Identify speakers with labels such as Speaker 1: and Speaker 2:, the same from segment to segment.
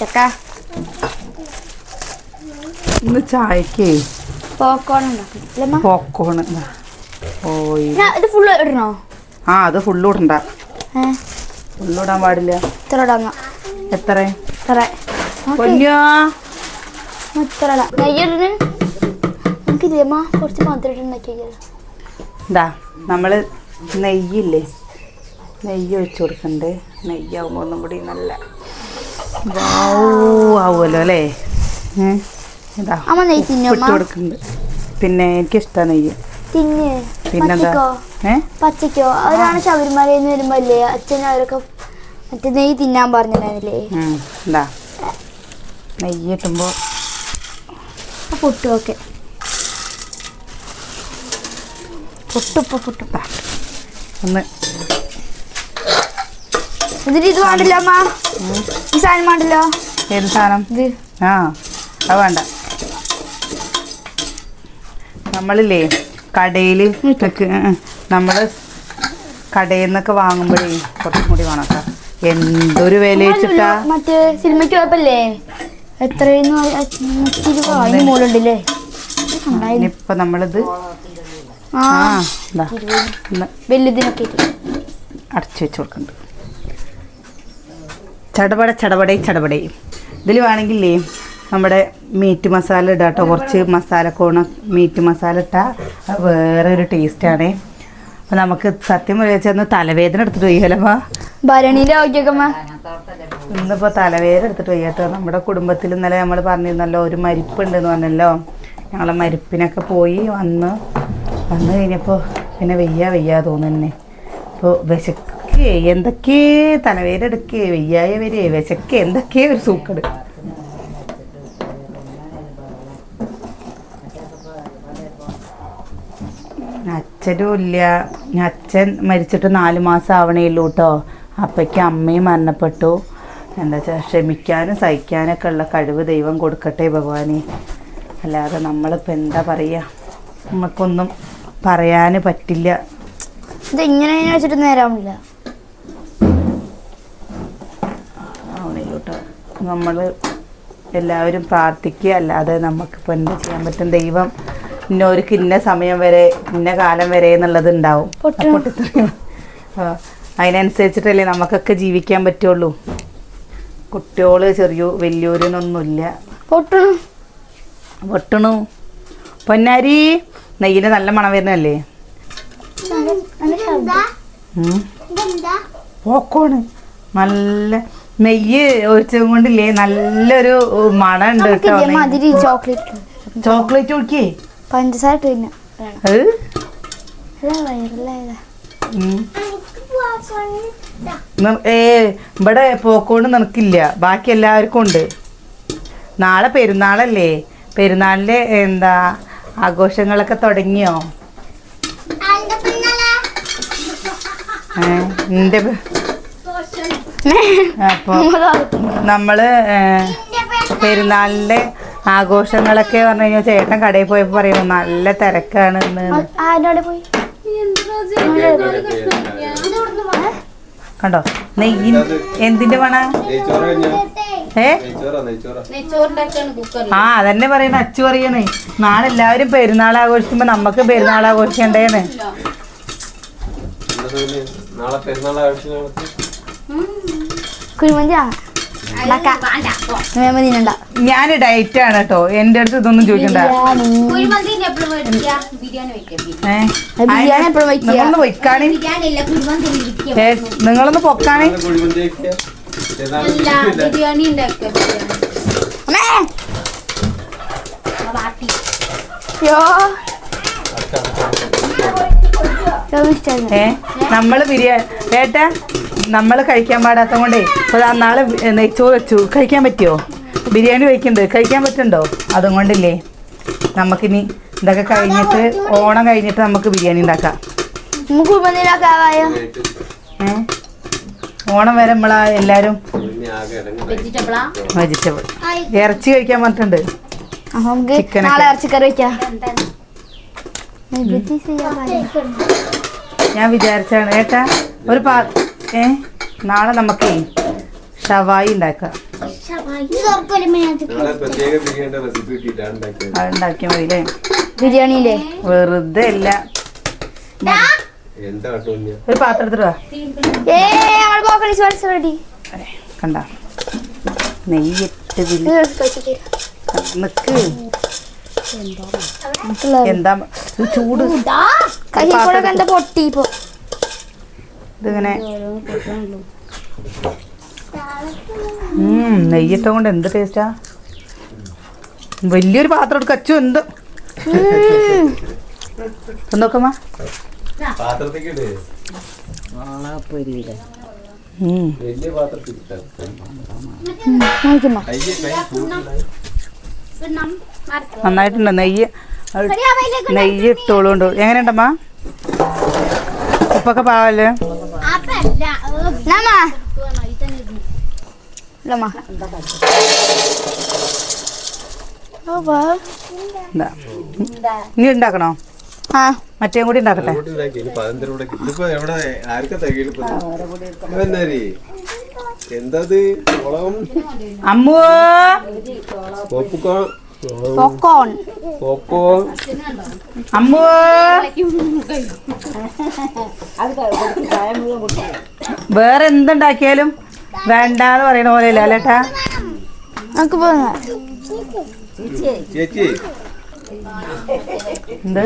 Speaker 1: കഴിച്ചൊക്കെ
Speaker 2: ഇന്ന് ചായക്കേ.
Speaker 1: പോക്കോൺ ഉണ്ടാക്കും
Speaker 2: ഓയ്
Speaker 1: ഇത് ഫുള്ള് ഇടണോ?
Speaker 2: ആ അത് ഫുള്ള് ഇടണ്ട. ഫുള്ള് ഇടാൻ പാടില്ല.
Speaker 1: ഇത്ര ഇടാങ്ങ
Speaker 2: എത്ര?
Speaker 1: ഇത്ര.
Speaker 2: പൊന്നോ.
Speaker 1: ഇത്ര കുറച്ച് മധുരം ഉണ്ടാക്കിയല്ലോ
Speaker 2: ഇതാ നമ്മൾ നെയ്യില്ലേ? നെയ്യ് വെച്ച് കൊടുക്കണ്ടേ. നെയ്യാവുമ്പോൾ ഒന്നും കൂടി നല്ല ആവുമല്ലോ അല്ലേ. ഇതാ ഇട്ട് കൊടുക്കുന്നുണ്ട്. പിന്നെ എനിക്കിഷ്ടമാണ് നെയ്യ്. പിന്നെന്താ?
Speaker 1: പച്ചക്കോ? അവരാണ് ശബരിമലയിൽ നിന്ന് വരുമ്പോ അല്ലേ അച്ഛൻ അവരൊക്കെ മറ്റേ നെയ്യ് തിന്നാൻ
Speaker 2: പറഞ്ഞില്ലേ എന്താ നെയ്യ് കിട്ടുമ്പോ
Speaker 1: പൊട്ടുമൊക്കെ പൊട്ടും ഒക്കെ പൊട്ടുപ്പ
Speaker 2: ഒന്ന്
Speaker 1: എന്നിട്ട് ഇത് വേണ്ടില്ല അമ്മ. ഈ സാധനം വേണ്ടല്ലോ.
Speaker 2: ഏത് സാധനം?
Speaker 1: ഇത്.
Speaker 2: ആ അത് വേണ്ട. നമ്മളില്ലേ കടയിൽ നമ്മൾ കടയിൽ നിന്നൊക്കെ വാങ്ങുമ്പോഴേ കുറച്ചും കൂടി വേണം എന്തൊരു വില വെച്ചിട്ടാ?
Speaker 1: മറ്റേ സിനിമയ്ക്ക് പോയപ്പല്ലേ? എത്രയെന്ന് ഇരുപത് അതിന്
Speaker 2: നമ്മളിത്
Speaker 1: വലുതിനൊക്കെ.
Speaker 2: അടച്ചു വെച്ച് കൊടുക്കുന്നുണ്ട് ചടപട ചടപടേ ചടപടേ. ഇതിൽ വേണമെങ്കിലേ നമ്മുടെ മീറ്റ് മസാല ഇടാം കേട്ടോ കുറച്ച് കോണ മീറ്റ് മസാല ഇട്ടാൽ വേറെ ഒരു ടേസ്റ്റാണ് അപ്പോൾ നമുക്ക് സത്യം പറയാന്ന് തലവേദന എടുത്തിട്ട് വയ്യല്ലമ്മ
Speaker 1: ഭരണിന്റെ ഇന്നിപ്പോ
Speaker 2: ഇന്നിപ്പോൾ തലവേദന എടുത്തിട്ട് വയ്യ നമ്മുടെ കുടുംബത്തിൽ ഇന്നലെ നമ്മൾ പറഞ്ഞിരുന്നല്ലോ ഒരു മരിപ്പുണ്ടെന്ന് പറഞ്ഞല്ലോ. ഞങ്ങളെ മരിപ്പിനൊക്കെ പോയി വന്ന് വന്നു കഴിഞ്ഞപ്പോൾ പിന്നെ വെയ്യാ വെയ്യാ തോന്നുന്നേ. അപ്പോൾ വിശക്കേ എന്തൊക്കെ തലവേരെടുക്കേ വയ്യായ വരെ വിശക്കെ എന്തൊക്കെ ഒരു സൂക്കട്. അച്ഛനും ഇല്ല. അച്ഛൻ മരിച്ചിട്ട് നാല് മാസം ആവണേ ഉള്ളൂ കേട്ടോ അപ്പയ്ക്ക് അമ്മയും മരണപ്പെട്ടു. എന്താ വെച്ചാൽ ക്ഷമിക്കാനും സഹിക്കാനൊക്കെ ഉള്ള കഴിവ് ദൈവം കൊടുക്കട്ടെ ഭഗവാനെ. അല്ലാതെ നമ്മളിപ്പോൾ എന്താ പറയുക നമുക്കൊന്നും പറയാൻ പറ്റില്ല.
Speaker 1: ഇത് ഇങ്ങനെ വെച്ചിട്ട് നേരാവില്ല
Speaker 2: ആവണില്ല കേട്ടോ നമ്മൾ എല്ലാവരും പ്രാർത്ഥിക്കുക. അല്ലാതെ നമുക്കിപ്പോൾ എന്താ ചെയ്യാൻ പറ്റും? ദൈവം ഇന്നോർക്ക് ഇന്ന സമയം വരെ ഇന്ന കാലം വരെ എന്നുള്ളത് ഉണ്ടാവും. അതിനനുസരിച്ചിട്ടല്ലേ നമുക്കൊക്കെ ജീവിക്കാൻ പറ്റുള്ളൂ. കുട്ടിയോൾ ചെറിയ വലിയൊരിനൊന്നുമില്ല
Speaker 1: പൊട്ടണു.
Speaker 2: പൊട്ടണു. പൊന്നാരി നെയ്യിന് നല്ല മണം വരുന്നല്ലേ. പോക്കോണ്. നല്ല നെയ്യ് ഒഴിച്ചത് കൊണ്ടില്ലേ? നല്ലൊരു മണം ഉണ്ട് കേട്ടോ
Speaker 1: ചോക്ലേറ്റ്
Speaker 2: ചോക്ലേറ്റ് ഒഴിക്കേ
Speaker 1: പഞ്ചസാര
Speaker 2: ഏ ഇവിടെ പോക്കോണ്ട് നിനക്കില്ല. ബാക്കി എല്ലാവർക്കും ഉണ്ട്. നാളെ പെരുന്നാളല്ലേ? പെരുന്നാളിലെ എന്താ ആഘോഷങ്ങളൊക്കെ തുടങ്ങിയോ? ഏ, നിന്റെ പെ- അപ്പൊ നമ്മൾ പെരുന്നാളിന്റെ ആഘോഷങ്ങളൊക്കെ പറഞ്ഞു കഴിഞ്ഞാൽ ചേട്ടൻ കടയിൽ പോയപ്പോ പറയുന്നു നല്ല തിരക്കാണ് ഇന്ന്. എന്ന്."
Speaker 1: ആരുടെ പോയി?
Speaker 2: കണ്ടോ? നെയ്യ് എന്തിന്റെ പണ? ഏ. ആ അതന്നെ പറയണ അച്ചു പറയണേ. നാളെ എല്ലാവരും പെരുന്നാൾ ആഘോഷിക്കുമ്പോ നമുക്ക് പെരുന്നാൾ ആഘോഷിക്കണ്ടേന്ന്.
Speaker 3: നാളെ പെരുന്നാൾ നമുക്ക്
Speaker 1: കുഴിമന്തി വാങ്ങാം
Speaker 2: ഞാൻ ഡയറ്റ് ആണ് കേട്ടോ. എന്റെ അടുത്ത് ഇതൊന്നും ചോദിക്കണ്ട. നിങ്ങളൊന്ന് പൊയ്ക്കാണി. നിങ്ങളൊന്ന് പൊക്കാണി.
Speaker 3: നമ്മൾ
Speaker 4: ബിരിയാണി
Speaker 2: ഏട്ടാ നമ്മൾ കഴിക്കാൻ പാടാത്ത കൊണ്ടേ ഇപ്പൊ ദാ നാളെ നെയ്ച്ചോറ് വെച്ചു. കഴിക്കാൻ പറ്റുമോ ബിരിയാണി വയ്ക്കുന്നുണ്ട് കഴിക്കാൻ പറ്റുന്നുണ്ടോ? അതും കൊണ്ടില്ലേ. നമുക്കിനി ഇതൊക്കെ കഴിഞ്ഞിട്ട് ഓണം കഴിഞ്ഞിട്ട് നമുക്ക് ബിരിയാണി ഉണ്ടാക്കാം. ഓണം വരെ നമ്മളാ എല്ലാരും വെജിറ്റബിൾ. ഇറച്ചി കഴിക്കാൻ പറഞ്ഞിട്ടുണ്ട്.
Speaker 1: ചിക്കൻ ഇറച്ചിക്കറി വെക്കാം.
Speaker 2: ഞാൻ വിചാരിച്ചാണ് ഏട്ടാ ഒരു പാ ഏ? നാളെ നമുക്ക് ഷവായി ഉണ്ടാക്കാം. ഉണ്ടാക്കിയാൽ മതി അല്ലേ
Speaker 1: ബിരിയാണിന്റെ
Speaker 2: വെറുതെ അല്ല. ഒരു
Speaker 1: പാത്രത്തിൽ
Speaker 2: കണ്ട. നെയ്യിട്ട് നിക്ക്. എന്താ? ചൂട്.
Speaker 1: പൊട്ടി ഇപ്പൊ?
Speaker 2: ഇതിങ്ങനെ നെയ്യിട്ട കൊണ്ട് എന്ത് ടേസ്റ്റാ വലിയൊരു പാത്രം എടുക്ക അച്ചു എന്ത്? നോക്കമ്മ. നന്നായിട്ടുണ്ട്. നെയ്യ് നെയ്യ് ഇട്ടോളുണ്ട് എങ്ങനെയുണ്ടമ്മ ഉപ്പൊക്കെ പാവല്ലേ ഇനി ഉണ്ടാക്കണോ?
Speaker 1: ആ.
Speaker 2: മറ്റേ കൂടി ഉണ്ടാക്കട്ടെ?
Speaker 3: എന്തത്
Speaker 2: അമ്മു.
Speaker 1: പോക്കോൺ
Speaker 2: അമ്മു. വേറെ എന്തുണ്ടാക്കിയാലും വേണ്ടാന്ന് പറയണ പോലെ ഇല്ല അല്ലേട്ടാ?
Speaker 1: നമുക്ക് പോകാം.
Speaker 3: ചേച്ചി.
Speaker 2: എന്ത്?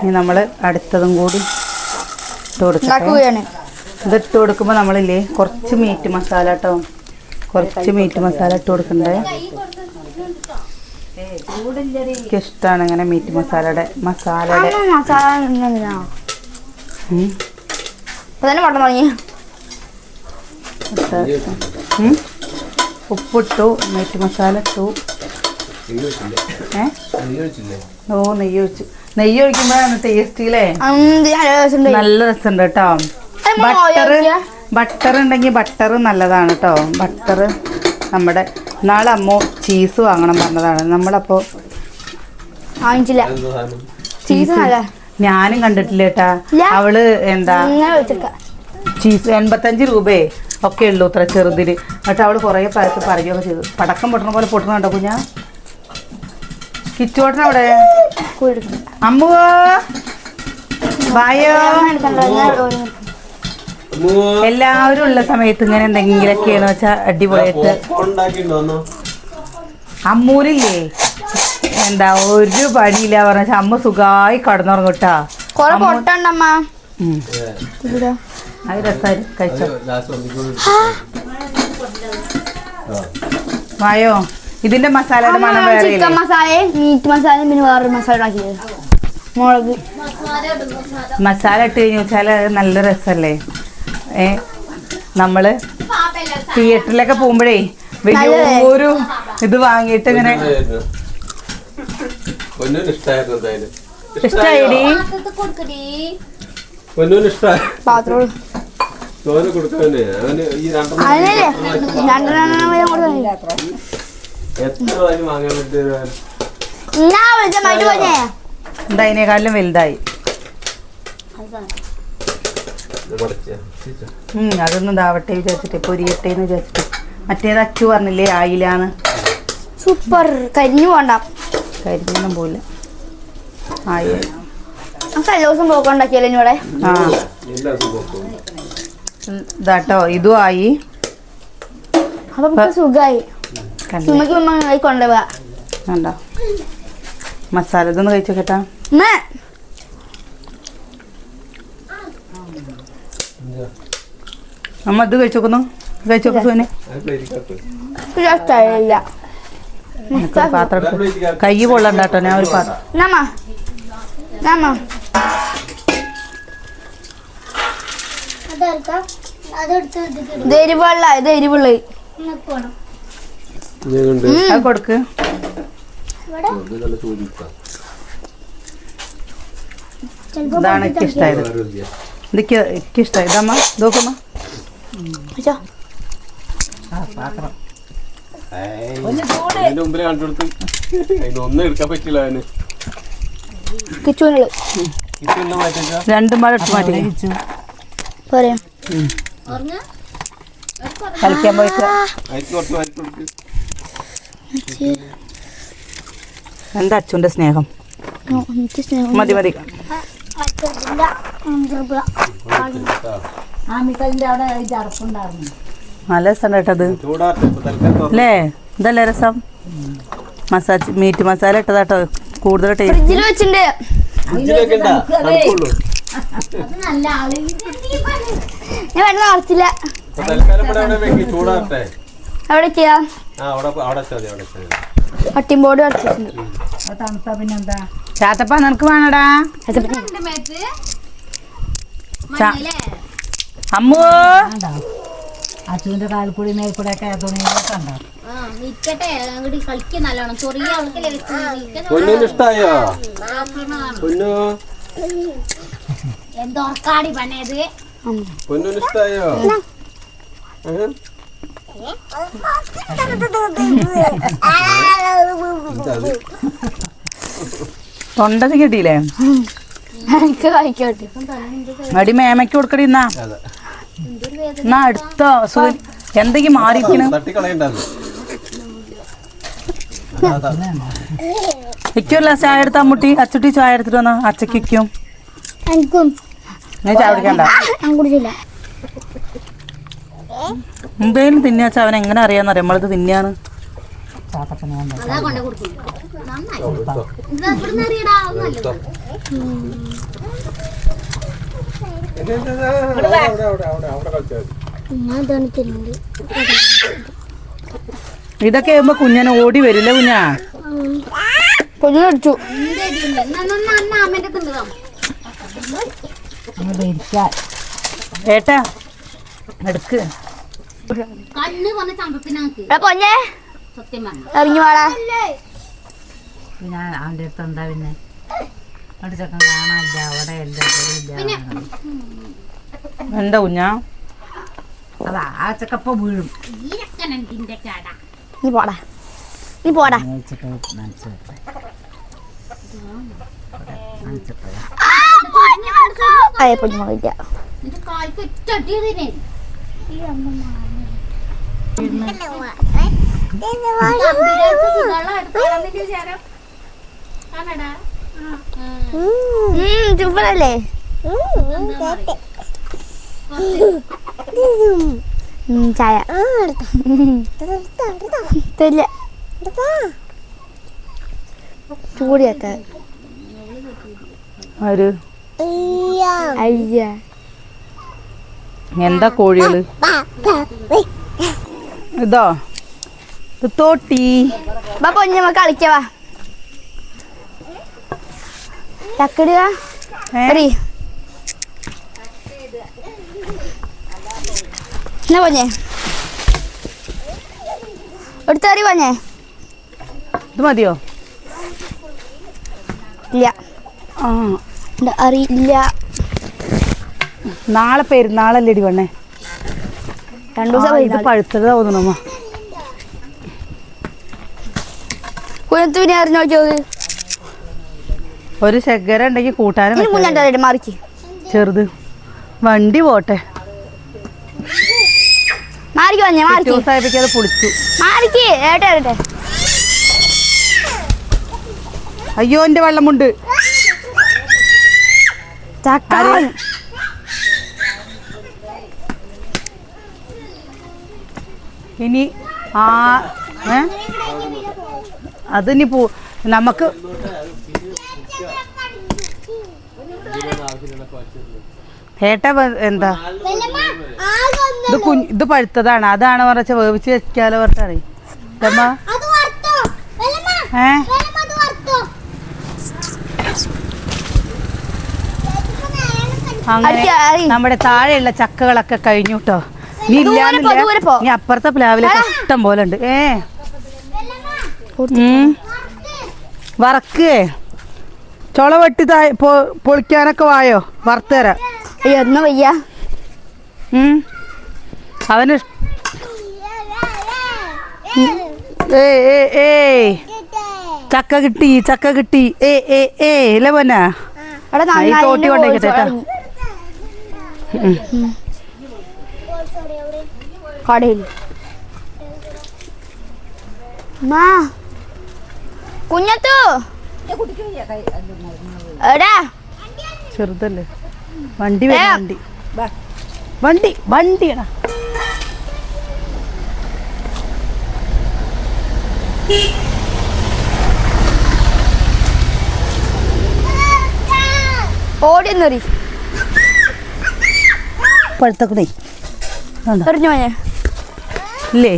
Speaker 2: ഇനി നമ്മൾ അടുത്തതും കൂടി ഇട്ട് കൊടുക്കാം
Speaker 1: ഇതിട്ട്
Speaker 2: ഇത് ഇട്ട് കൊടുക്കുമ്പോൾ നമ്മളില്ലേ കുറച്ച് മീറ്റ് മസാല കേട്ടോ കുറച്ച് മീറ്റ് മസാല ഇട്ട് കൊടുക്കണ്ടേ? എനിക്ക് ഇഷ്ടമാണ് ഇങ്ങനെ മീറ്റ് മസാലയുടെ മസാലയുടെ. ഉപ്പിട്ടു മീറ്റ് മസാല ഇട്ടു. ഏ? ഓ നെയ്യ് ഒഴിച്ചു. നെയ്യ് ഒഴിക്കുമ്പോഴാണ്
Speaker 1: ടേസ്റ്റിലേ നല്ല രസമുണ്ട്.
Speaker 2: കേട്ടോ.
Speaker 1: ബട്ടറ്
Speaker 2: ബട്ടർ ഉണ്ടെങ്കിൽ ബട്ടർ നല്ലതാണ് കേട്ടോ. ബട്ടർ നമ്മുടെ നാളെ അമ്മ ചീസ് വാങ്ങണം പറഞ്ഞതാണ്. നമ്മളപ്പോ
Speaker 1: വാങ്ങിച്ചില്ല. ചീസ്
Speaker 2: ഞാനും കണ്ടിട്ടില്ല കേട്ടാ. അവൾ എന്താ? ചീസ് എൺപത്തഞ്ച് രൂപയെ ഒക്കെ ഉള്ളൂ ഇത്ര ചെറുതിന് എന്നിട്ട് അവൾ കുറേ പരത്ത് പറയുകയൊക്കെ ചെയ്തു. പടക്കം പൊട്ടണ പോലെ പൊട്ടണുണ്ടോ കുഞ്ഞാ? കിച്ചോട്ടൻ വായോ? എല്ലാവരും ഉള്ള സമയത്ത് ഇങ്ങനെ എന്തെങ്കിലൊക്കെയാന്ന് വെച്ചാ അടിപൊളിയായിട്ട്. അമ്മൂരില്ലേ? എന്താ ഒരു പണിയില്ല പറഞ്ഞ അമ്മ സുഖമായി കടന്നുറങ്ങട്ടാ അത് കഴിച്ചോ. വായോ? ഇതിന്റെ മസാലയുടെ മണം വേറെ
Speaker 1: ചിക്കൻ മസാലയും മീറ്റ് മസാലയും പിന്നെ വേറൊരു മസാല ഉണ്ടാക്കിയത്. മുളക്.
Speaker 2: മസാല ഇട്ട് കഴിഞ്ഞു വെച്ചാൽ അത് നല്ല രസമല്ലേ ഏ നമ്മൾ തിയേറ്ററിലൊക്കെ പോകുമ്പോഴേ വലിയൊരു ഇത് വാങ്ങിയിട്ട് ഇങ്ങനെ ഇഷ്ടായിടി
Speaker 1: പാത്രം
Speaker 3: ചോന് കൊടുക്കാനെ അവന് ഈ രണ്ടെണ്ണം
Speaker 1: അതിനല്ലേ? രണ്ടെണ്ണം വീതം കൊടുത്തേ
Speaker 3: എത്ര വാങ്ങാൻ
Speaker 2: വലുതായി. ഉം, അതൊന്നും ഇതാവട്ടെ വിചാരിച്ചിട്ട് പൊരിയട്ടെ എന്ന് വിചാരിച്ചിട്ട്. മറ്റേത് അച്ചു പറഞ്ഞില്ലേ ആയില്ലാന്ന്?
Speaker 1: സൂപ്പർ. കരിഞ്ഞു പോണ്ട.
Speaker 2: കരിഞ്ഞൊന്നും പോയില്ല ആയി.
Speaker 1: നമുക്ക് എല്ലാ ദിവസം പോക്കുണ്ടാക്കിയല്ലേ ഇവിടെ?
Speaker 2: ആ.
Speaker 3: എല്ലാ സുഖം
Speaker 2: ഉം, ഇതാട്ടോ ഇതും ആയി.
Speaker 1: അപ്പൊ നമുക്ക് സുഖമായി
Speaker 2: കണ്ടോ
Speaker 1: സുമയ്ക്ക് ഉമ്മ കൈ കൊണ്ടുപോവാ.
Speaker 2: കണ്ടോ? മസാല ഇതൊന്ന് കഴിച്ചു കേട്ടാ. അമ്മ ഇത് കഴിച്ചോക്കുന്നു കഴിച്ചു സുനെ
Speaker 1: ഇഷ്ടമായില്ല
Speaker 2: എനിക്കൊരു പാത്രം എടുത്ത് കൈ കൊള്ളണ്ടാട്ടോ ഞാൻ ഒരു പാത്രം.
Speaker 1: ഇത് എരിവുള്ള ഇത് എരിവുള്ള.
Speaker 2: അത് കൊടുക്ക്. ഇതാണ് എനിക്ക് ഇഷ്ടമായത് ഇതൊക്കെ എനിക്ക് ഇഷ്ടമായി ഇതമ്മ
Speaker 3: നോക്കമ്മ
Speaker 2: രണ്ടും പാടെ എടുത്ത് മാറ്റി. കളിക്കാൻ പോയിട്ട്
Speaker 3: അയച്ചു കുറച്ച് മാറ്റി കൊടുക്ക്
Speaker 2: എന്താ അച്ഛന്റെ സ്നേഹം?
Speaker 1: ഓ, എനിക്ക് സ്നേഹം
Speaker 2: മതി മതി. നല്ല രസം കേട്ടത്
Speaker 3: ചൂടാട്ടെ തൽക്കാലം തുറന്ന്
Speaker 2: അല്ലേ? ഇതല്ലേ രസം? മസാജ് മീറ്റ് മസാല ഇട്ടതാട്ടോ കൂടുതൽ ടേസ്റ്റ്.
Speaker 1: ഫ്രിഡ്ജിൽ വെച്ചിട്ടുണ്ട്.
Speaker 3: ഫ്രിഡ്ജിൽ വെക്കണ്ട തണുക്കുള്ളൂ
Speaker 4: അത് നല്ല ആൾ.
Speaker 1: ഞാൻ വെള്ളം നിറച്ചില്ല
Speaker 3: തൽക്കാലം ഇവിടെ എവിടെ വെക്കി ചൂടാട്ടെ
Speaker 1: അവിടെ ചെയ്യാം.
Speaker 3: മതി
Speaker 1: പട്ടിമ്പോട് അടച്ചിട്ടുണ്ട്.
Speaker 2: ചാത്തപ്പ നിനക്ക് വേണടാ. അമ്മോ.
Speaker 5: അച്ഛന്റെ കാൽ കൂടി മേൽക്കൂടെ ഒക്കെ തുണികളൊക്കെ ഉണ്ടോ
Speaker 3: ഇഷ്ടായോ? പൊന്നു.
Speaker 4: എന്തോ ഉറക്കാടി പണയത്?
Speaker 3: പൊന്നൂന് ഇഷ്ടായോ?
Speaker 2: തൊണ്ടത് കിട്ടിയില്ലേ? അടി മേമയ്ക്ക് കൊടുക്കടി എന്നാ എന്നാ അടുത്തോ? എന്തെങ്കിലും
Speaker 3: അതാ.
Speaker 2: ഇക്കൊരു ചായ എടുത്താ മുട്ടി അച്ചുട്ടി ചായ എടുത്തിട്ട് വന്നാ? അച്ചക്കും ഞാൻ ചായ കുടിക്കണ്ട. മുമ്പേലും തിന്നാച്ച അവൻ എങ്ങനെ അറിയാന്നറിയാം? നമ്മളിത് തിന്നാണ്.
Speaker 1: ഞാൻ തണിച്ചിട്ടുണ്ട്
Speaker 2: ഇതൊക്കെ ആകുമ്പോ കുഞ്ഞനെ ഓടി വരില്ല കുഞ്ഞാ?
Speaker 5: കുഞ്ഞടിച്ചു
Speaker 2: ഏട്ടാ എടുക്ക്.
Speaker 4: കണ്ണ് വന്ന ചമ്പത്തിനാക്ക്
Speaker 1: എടാ പൊന്നെ.
Speaker 4: സത്യം പറഞ്ഞു.
Speaker 1: ഇറങ്ങി വാടാ.
Speaker 5: പിന്നെ അവന്റെ അടുത്ത് എന്താ പിന്നെ? അവിടെ ചെക്കൻ കാണാനില്ല അവിടെ ഇല്ല ഇവിടെ ഇല്ല.
Speaker 2: എന്താ കുഞ്ഞാ?
Speaker 5: അതാ ആ ചെക്കപ്പ വീഴും.
Speaker 1: നീ പോടാ. നീ പോടാ. ചുപ്പനല്ലേ ചായ. തരില്ല ചൂടിയൊക്കെ അയ്യ.
Speaker 2: എന്താ കോഴികൾ? ഇതോ. ഇത് തോട്ടി.
Speaker 1: വാ കളിക്കവാ ചക്കടുക. എന്നാ പൊഞ്ഞേ എടുത്തറി പൊഞ്ഞേ
Speaker 2: ഇത് മതിയോ?
Speaker 1: ഇല്ല.
Speaker 2: ആ.
Speaker 1: അറിയില്ല.
Speaker 2: നാളെ പെരുന്നാളല്ലേടി വണ്ണേ
Speaker 1: രണ്ടു ദിവസം
Speaker 2: ഇത് പഴുത്തത് തോന്നുന്നു അമ്മ
Speaker 1: കുഞ്ഞത്ത് പിന്നെ അറിഞ്ഞോ ചോദ്
Speaker 2: ഒരു ശകര ഉണ്ടെങ്കിൽ കൂട്ടാനും
Speaker 1: മാറിക്ക്.
Speaker 2: ചെറുത്. വണ്ടി പോട്ടെ.
Speaker 1: മാറിക്ക് വന്നേ മാറിക്ക്.
Speaker 2: ദിവസമായപ്പോഴേക്കും അത് പൊളിച്ചു.
Speaker 1: മാറിക്ക്. ഏട്ടെ ഏട്ടെ
Speaker 2: അയ്യോ എന്റെ വെള്ളമുണ്ട്.
Speaker 1: ചക്ക
Speaker 2: ഇനി ആ ഏ? അതിനി പോ നമുക്ക് ഏട്ട എന്താ? ഇത് കുഞ്ഞ് ഇത് പഴുത്തതാണ്. അതാണ് പറഞ്ഞ വേവിച്ച് വെക്കാലോ പറഞ്ഞാണേ അമ്മ ഏ? അങ്ങനെ. നമ്മുടെ താഴെയുള്ള ചക്കകളൊക്കെ കഴിഞ്ഞു കേട്ടോ നീ
Speaker 1: പോ,
Speaker 2: ഇല്ലാന്നില്ല.
Speaker 1: പോ.
Speaker 2: നീ അപ്പുറത്തെ പ്ലാവിലൊക്കെ ഇഷ്ടം പോലെ ഉണ്ട്. ഏ. വറക്കേ. ചൊള വെട്ടി പൊളിക്കാനൊക്കെ വായോ? വറുത്തുതരാം
Speaker 1: അയ്യോ ഒന്നും വയ്യ.
Speaker 2: അവന് ചക്ക കിട്ടി ചക്ക കിട്ടി. ഏ ഏ ഏ ഇല്ല പൊന്നാ? തോട്ടി കൊണ്ടേക്കട്ടെ കേട്ടോ.
Speaker 1: കടയിൽ. മാ. കുഞ്ഞത്തു. എടാ.
Speaker 2: ചെറുതല്ലേ? വണ്ടി വണ്ടി. വണ്ടി വണ്ടിയടാ
Speaker 1: ഓടി ഒന്നെറി
Speaker 2: പഴുത്തക്കടേ
Speaker 1: എറിഞ്ഞു പോയെ
Speaker 2: ഇല്ലേ?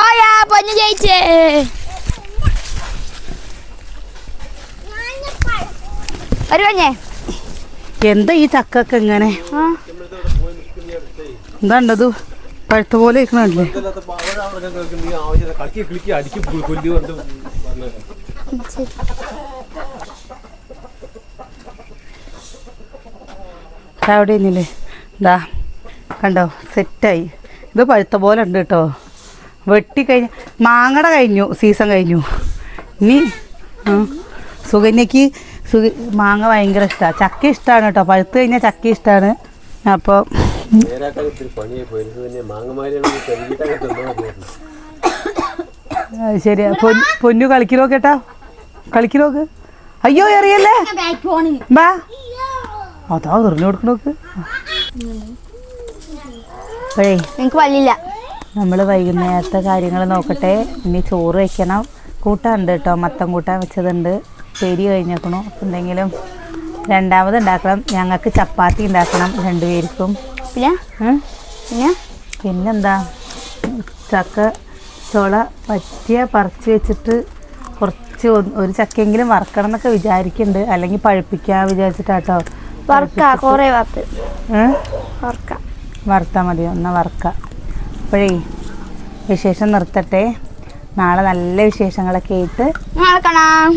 Speaker 1: ഓയാ പൊന്നു ജയിച്ചേ ഒരു പഞ്ഞേ
Speaker 2: എന്താ ഈ ചക്കൊക്കെ ഇങ്ങനെ? എന്താണ്ടത് പഴുത്ത പോലെ ഇരിക്കണല്ലേ
Speaker 3: അവിടെ
Speaker 2: ഇന്നില്ലേ ഇതാ കണ്ടോ സെറ്റായി. ഇത് പഴുത്ത പോലെ ഉണ്ട് കേട്ടോ. വെട്ടി കഴിഞ്ഞ മാങ്ങട കഴിഞ്ഞു സീസൺ കഴിഞ്ഞു. ഇനി സുഗന്യക്ക് സുകന്യക്ക് സുഖ മാങ്ങ ഭയങ്കര ഇഷ്ടമാണ് ചക്ക ഇഷ്ടമാണ് കേട്ടോ. പഴുത്ത് കഴിഞ്ഞാൽ ചക്ക ഇഷ്ടമാണ് അപ്പോൾ ശരി. പൊന്നു കളിക്കലോ കേട്ടാ. കളിക്കലോക്ക് അയ്യോ എറിയല്ലേ? ബാ. അതാ എറിഞ്ഞു കൊടുക്കണോക്ക് അപ്പോഴേ
Speaker 1: എനിക്ക് പല്ലില്ല.
Speaker 2: നമ്മൾ വൈകുന്നേരത്തെ കാര്യങ്ങൾ നോക്കട്ടെ. ഇനി ചോറ് വയ്ക്കണം കൂട്ടാനുണ്ട് കേട്ടോ മത്തം കൂട്ടാൻ വെച്ചതുണ്ട്. പെരി കഴിഞ്ഞേക്കണു. അപ്പം എന്തെങ്കിലും രണ്ടാമത് ഉണ്ടാക്കണം. ഞങ്ങൾക്ക് ചപ്പാത്തി ഉണ്ടാക്കണം രണ്ടുപേർക്കും.
Speaker 1: പിന്നെ? പിന്നെ?
Speaker 2: പിന്നെന്താ? ചക്ക ചോള പറ്റിയ പറിച്ച് വെച്ചിട്ട് കുറച്ച് ഒരു ചക്കയെങ്കിലും വറക്കണം എന്നൊക്കെ വിചാരിക്കുന്നുണ്ട് അല്ലെങ്കിൽ പഴുപ്പിക്കാൻ വിചാരിച്ചിട്ടാട്ടോ.
Speaker 1: വറുക്ക മതി
Speaker 2: ഒന്ന്
Speaker 1: വറുക്ക
Speaker 2: വറുത്താൽ മതി എന്നാൽ വറുക്കാം അപ്പോഴേ വിശേഷം നിർത്തട്ടെ. നാളെ നല്ല വിശേഷങ്ങളൊക്കെ ആയിട്ട്
Speaker 1: കാണാം.